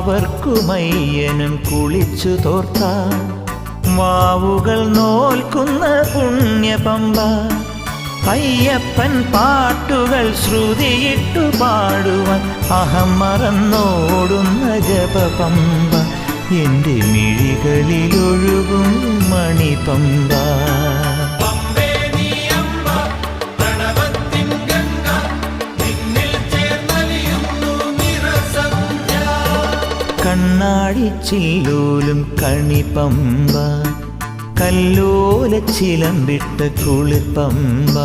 വാവർക്കുമയ്യനും കുളിച്ചു തോർത്ത. മാവുകൾ നോൽക്കുന്ന പുണ്യപമ്പ. അയ്യപ്പൻ പാട്ടുകൾ ശ്രുതിയിട്ടു പാടുവാൻ അഹം മറന്നോടുന്ന ജപപമ്പ. എന്റെ മിഴികളിലൊഴുകും മണിപമ്പ. കണ്ണാടി ചില്ലോലും കണിപ്പമ്പ കല്ലോല ചിലമ്പിട്ട കുളിപ്പമ്പ